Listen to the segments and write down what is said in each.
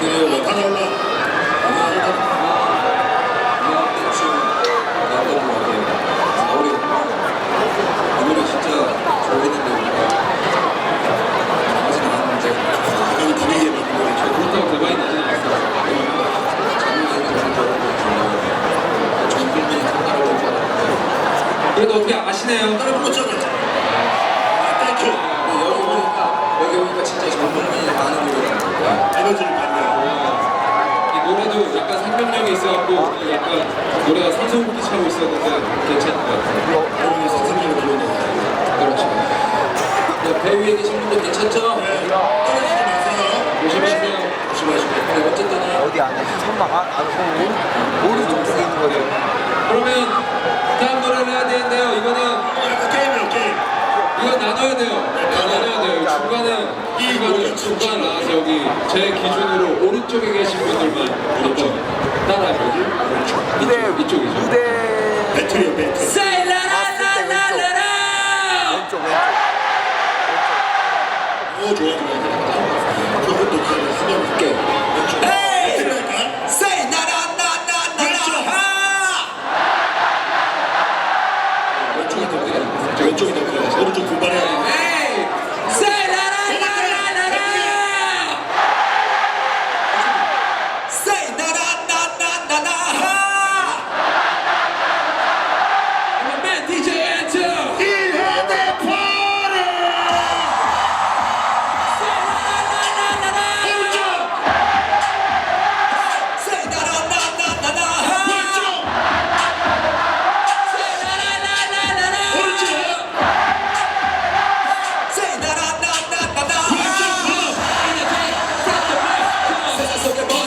그 않았어요. 정글맨이 따라올 줄 알았는데 그래도 어떻게 아시네요? 따라 불렀잖아. 아, 땡큐. 근데 여기 오니까 여기 오니까 진짜 정글맨이 많은 노래가 에너지를 받네요. 이 약간 생명력이 있어갖고 약간 노래가 산소호흡기 차고 있었는데 괜찮은 것 같아요. 여기 선생님을 불렀는데 그렇죠. 네, 배 위에 계신 분들 괜찮죠? 떨어지지 마세요. 조심하세요. 조심하시고. 네, 어쨌든 어디 안에 천막 안, 안 보고 오른쪽 쪽에 있는 거죠. 그러면 다음 노래를 해야 되는데요. 이거는 약간 게임이에요 게임. 이거 나눠야 돼요. 중간에 중간에 중간 나와서 여기 제 기준으로 오른쪽에 계신 분들만 한번 따라해보죠. 무대 이쪽 이쪽이죠. 무대 배틀이요 배틀. Say la la la la la la. 왼쪽 왼쪽 오 좋아 좋아.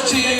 করছি এই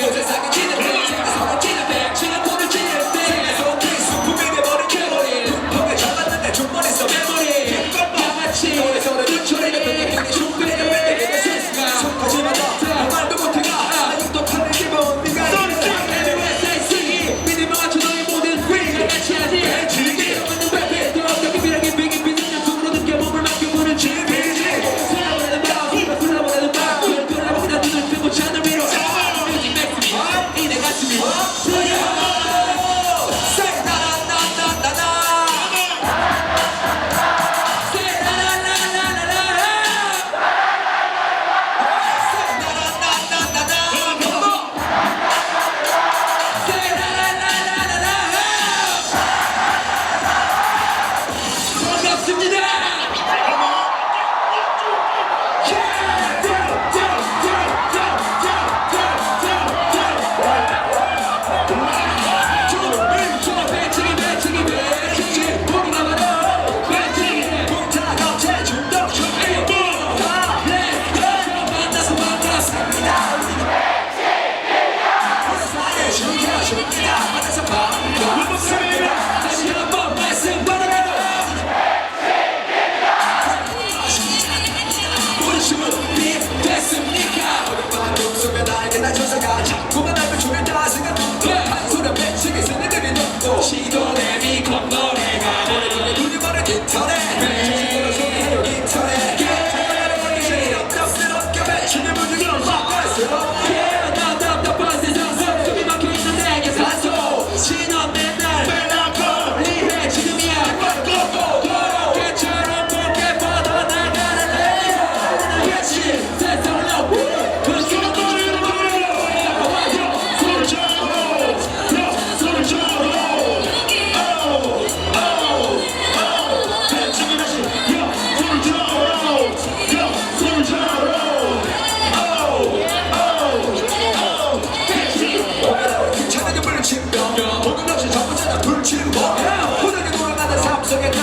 가다가 자꾸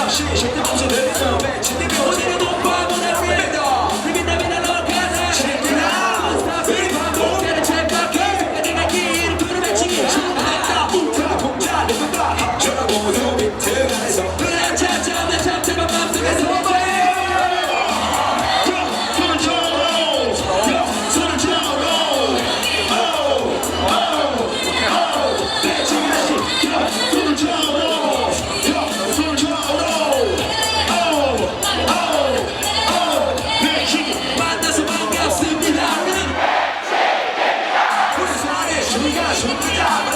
是谁在注视着我？がそっち